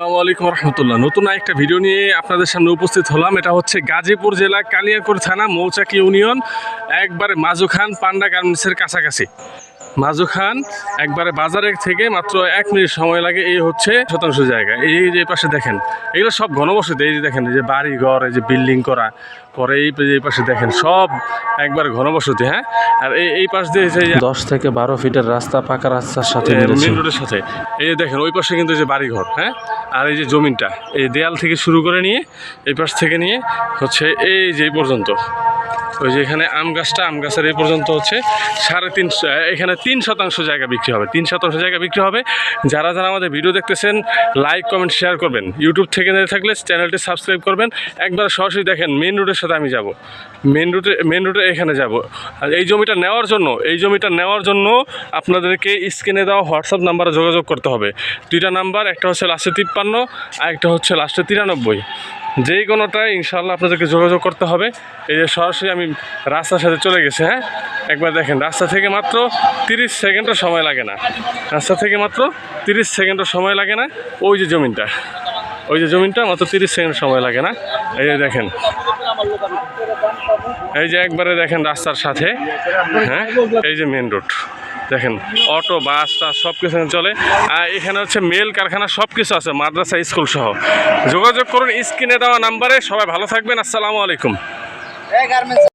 আসসালামু আলাইকুম রহমতুল্লাহ। নতুন একটা ভিডিও নিয়ে আপনাদের সামনে উপস্থিত হলাম। এটা হচ্ছে গাজীপুর জেলা কালিয়াকোর থানা মৌচাকি ইউনিয়ন, একবারে মাজুখান, পান্ডা গার্মেন্টসের কাছাকাছি। মাজু খান একবারে বাজারের থেকে মাত্র এক মিনিট সময় লাগে এই হচ্ছে শতাংশ জায়গা। এই যে পাশে দেখেন এগুলো সব ঘনবসতি এই যে দেখেন এই যে বাড়ি ঘর এই যে বিল্ডিং করা পরে এই যে এই পাশে দেখেন সব একবার ঘনবসতি হ্যাঁ? আর এই এই পাশ দিয়ে যে দশ থেকে বারো ফিটের রাস্তা পাকা রাস্তার সাথে মেন রোডের সাথে। এই যে দেখেন ওই পাশে কিন্তু যে বাড়িঘর হ্যাঁ? আর এই যে জমিনটা এই দেয়াল থেকে শুরু করে নিয়ে এই পাশ থেকে নিয়ে হচ্ছে এই যে এই পর্যন্ত। ওই যে এখানে আম গাছটা, আম গাছের এই পর্যন্ত হচ্ছে সাড়ে তিন, এখানে তিন শতাংশ জায়গা বিক্রি হবে। তিন শতাংশ জায়গা বিক্রি হবে। যারা যারা আমাদের ভিডিও দেখতেছেন লাইক কমেন্ট শেয়ার করবেন। ইউটিউব থেকে দেখে থাকলে চ্যানেলটি সাবস্ক্রাইব করবেন। একবার সরাসরি দেখেন মেন রোডের সাথে আমি যাব। মেন রুটে মেন রুটে এখানে যাব। আর এই জমিটা নেওয়ার জন্য, এই জমিটা নেওয়ার জন্য আপনাদেরকে স্ক্রিনে দেওয়া হোয়াটসঅ্যাপ নাম্বারে যোগাযোগ করতে হবে। দুইটা নাম্বার, একটা হচ্ছে লাস্টে তিপ্পান্ন, আর একটা হচ্ছে লাস্টে তিরানব্বই। যেই কোনোটাই ইনশাল্লাহ আপনাদেরকে যোগাযোগ করতে হবে। এই যে সরাসরি আমি রাস্তার সাথে চলে গেছে হ্যাঁ? একবার দেখেন, রাস্তা থেকে মাত্র তিরিশ সেকেন্ডও সময় লাগে না। রাস্তা থেকে মাত্র তিরিশ সেকেন্ডও সময় লাগে না। ওই যে জমিনটা, ওই যে জমিনটা মাত্র তিরিশ সেকেন্ড সময় লাগে না। এই যে দেখেন, এই যে একবারে দেখেন রাস্তার সাথে হ্যাঁ? এই যে মেন রোড দেখেন, অটো, বাস টাস সব কিছু চলে। আর এখানে হচ্ছে মেল কারখানা সব কিছু আছে, মাদ্রাসা, স্কুল সহ। যোগাযোগ করুন, স্ক্রিনে দেওয়া নাম্বারে। সবাই ভালো থাকবেন, আসসালামু আলাইকুম।